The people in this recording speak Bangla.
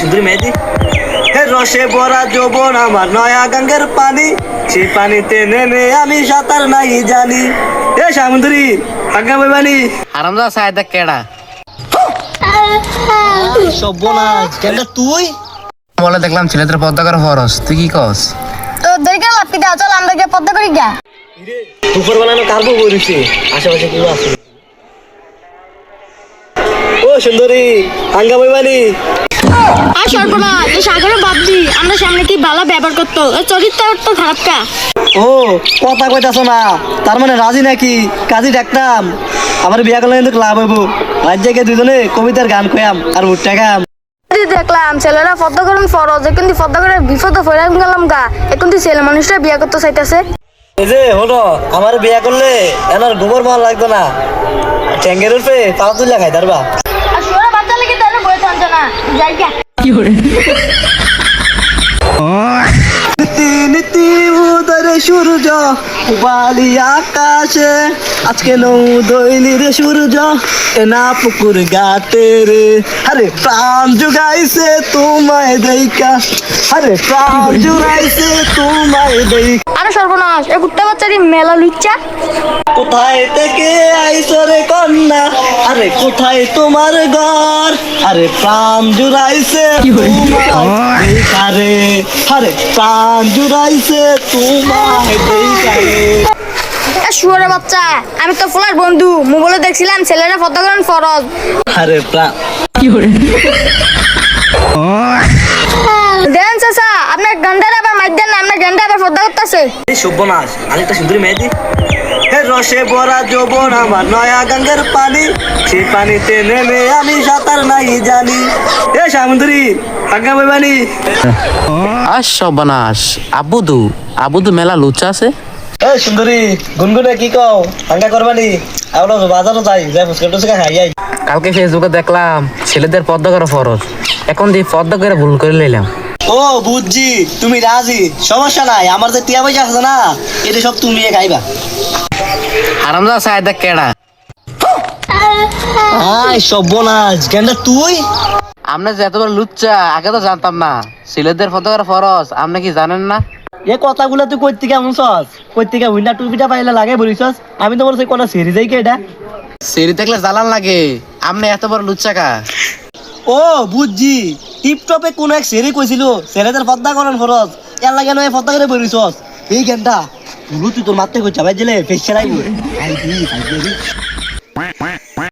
সুন্দরী মেহেদি। হে রসে ভরা যৌবন আমার নয়া গঙ্গের পানি। সেই পানিতে নেমে আমি সাঁতার নাই জানি। হে সামুদ্রী বইবানি সাহেদা কেডা। তুই? বলে দেখলাম ছেলেদের পদ্মা করে ফরস। তুই কি কস? তো দরকার লাপি দাও চল আমরা গিয়ে পদ্মা করি গা দুপুর বানানো কার্বো বলিছে আশেপাশে কেউ আছে? ও সুন্দরী আঙ্গা বইবানি আর সর্বনা এই সাগরে বাবজি আমরা সামনে কি ভালো ব্যবহার করতো? চরিত্র তো খারাপ কা ও কথা কইতাছ না। তার মানে রাজি নাকি? কাজী ডাকতাম। আমার বিয়া করলে কিন্তু লাভ হইব। রাজ্যকে দুজনে কবিতার গান কয়াম আর খাম দেখলাম ছেলেরা পদ্মা করুন ফরজ এখন তুই করে বিপদে ফেরাম গেলাম গা। এখন তুই ছেলে মানুষটা বিয়ে করতে চাইতেছে? এই যে হলো আমার বিয়া করলে এনার গোবর মাল লাগতো না। ট্যাঙ্গের উপরে পাও তুলে খাই তারবা আর সোনা বাচ্চা লেগে তাহলে বই টানছে না যাই সূর্য বালি আকাশে আজকে নৌ দৈলি রে সূর্য এনা পুকুর গাতে রে আরে প্রাণ জুগাইছে তোমায় দেইকা আরে প্রাণ জুগাইছে তোমায় দেইকা আরে সর্বনাশ এই কুত্তা বাচ্চারি মেলা লুচ্চা। কোথায় থেকে আইসো রে কন্যা? আরে কোথায় তোমার ঘর? আরে প্রাণ জুড়াইছে তোমায় দেখা রে আরে প্রাণ জুড়াইছে তোমায় দেখা রে এ শুয়ারে বাচ্চা আমি তো ফুলার বন্ধু। মোবাইলে দেখছিলাম ছেলেরা পদ্মা করুন ফরজ। আরে প্রাণ দেন চাচা আপনার গন্ডার আবার মাইর দেন না আপনার গন্ডা আবার পদ্মা করতেছে। এই সব্যনাশ আরেকটা সুন্দরী মেহেদি হে রসে ভরা যৌবন আমার নয়া গঙ্গের পানি। সেই পানিতে নেমে আমি সাঁতার নাই জানি। এ সামুদ্রী আজ্ঞা বইবানি আর সর্বনাশ। আবুদু আবুদু মেলা লুচা আছে? এ সুন্দরী গুনগুনে কি কও? আঙ্গা করবানি। আমরা বাজারও যাই যাই ফুচকা টুচকা খাই যাই কালকে ফেসবুকে দেখলাম ছেলেদের পদ্মা করে ফরজ। এখন দিয়ে পদ্মা করে ভুল করে নিলাম ও বুঝছি। তুমি রাজি? সমস্যা নাই আমার যে টিয়া পয়সা আছে না এটা সব তুমি খাইবা। হারামদা সাহেদা কেডা। আয় সব্যনাশ গেন্দা তুই? আমরা যে এতবার লুচ্চা আগে তো জানতাম না। ছেলেদের পদ্মা করে ফরস আপনি কি জানেন না? এ কথাগুলো তুই কই থেকে এমনছস কই থেকে উইন্ডা টুপিটা পাইলে লাগে বলিছস আমি তো বলছি কোন সেরি যাই এটা সেরি দেখলে জ্বালান লাগে। আপনি এতবার লুচ্চা কা ও বুঝছি। টিপটপে কোনো এক সেরি কইছিল সেরেদের পদ্মা করেন খরচ এর লাগে নয় পদ্মা করে বলিছস এই গেন্ডা গুরু তুই তোর মারতে কইছা ভাই জেলে ফেস ছাড়াইব